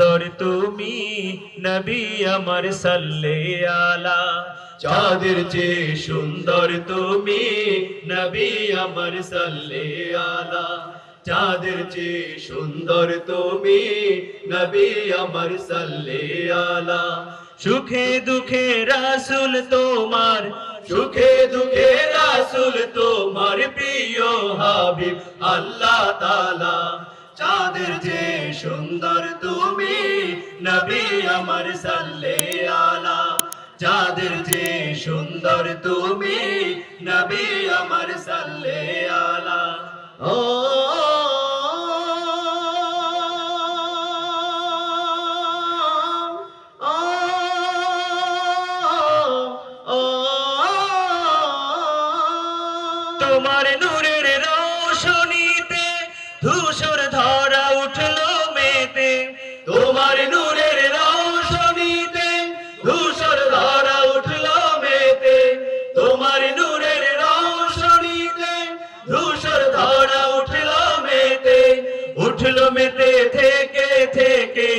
সুন্দর তুমি নবী আমার সাল্লে আলা। চাঁদের চেয়ে সুন্দর তুমি নবী আমার সাল্লে আলা। চাঁদের চেয়ে সুন্দর তুমি নবী আমার সাল্লে আলা। সুখে দুঃখে রাসুল তোমার, সুখে দুঃখে রাসুল তোমার প্রিয় হাবিব আল্লাহ তালা চাঁদের যে সুন্দর তুমি, নবী আমার সাল্লে আলা। চাঁদের যে সুন্দর তুমি, নবী আমার সাল্লে ধূসর ধরা উঠল মেতে, তোমার নূরের রোশনীতে। ধূসর ধরা উঠল মেতে উঠল মেতে থেকে থেকে,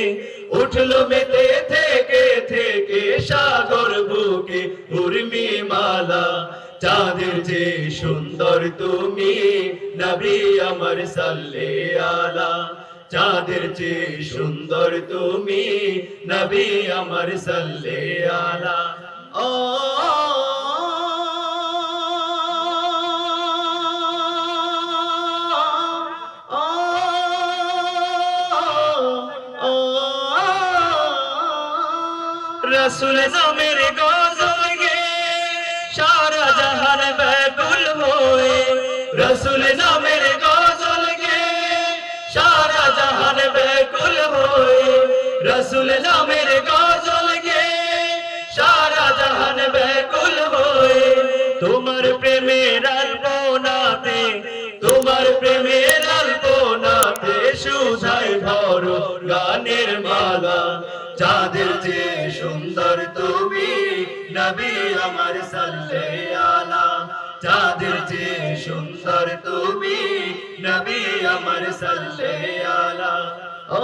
উঠল মেতে থেকে থেকে। সাগর বুকে উর্মি মালা, চাঁদের যে সুন্দর তুমি, নবী আমার সাল্লে আলা। চাঁদের যে সুন্দর তুমি নবী আমার সাল্লে আলা ও রসুল নামের গজল জাহান ব্যাকুল হয়ে রসুল নামের গজল গে সারা জাহান ব্যাকুল হয়ে তোমার প্রেমের আলপনাতে, তোমার প্রেমের আলপনাতে সুধায় ভর গানের মালা। চাঁদের যে সুন্দর তুমি নবী আমার সাল্লে আলা। চাঁদের যে সুন্দর তুমি নবী আমার সাল্লে আলা। ও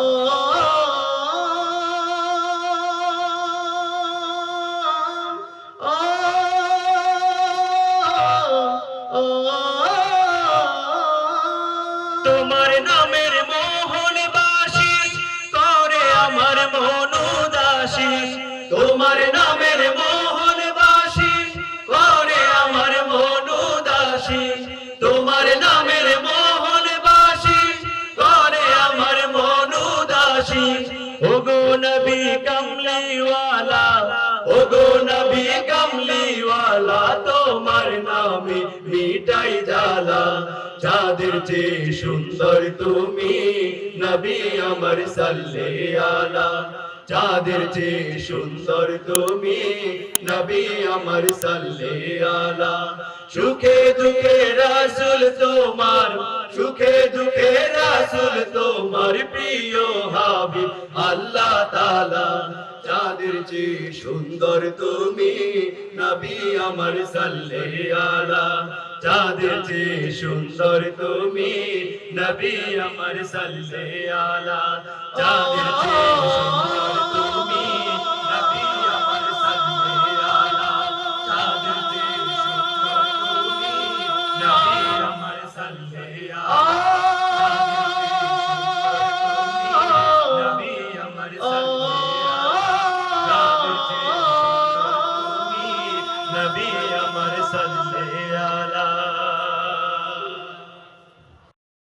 তোমার নামের মোহন বাসি করে আমার তোমার ওগো নবী কমলিওয়ালা, ওগো নবী কমলিওয়ালা, তোমার নামে মিটাই জালা যাদের যে সুন্দর তুমি নবী আমার সাল্লে আলা যাদের যে সুন্দর তুমি নবী আমার সাল্লে আলা সুখে দুঃখে রাসুল তোমার, সুখে দুঃখে রাসুল তোমার প্রিয় হাবিব, আল্লাহ তালা যাদের যে সুন্দর তুমি, নবী আমার সাল্লে আলা যাদের যে সুন্দর তুমি, নবী আমার সাল্লে আলা যাদের যে সুন্দর তুমি, নবী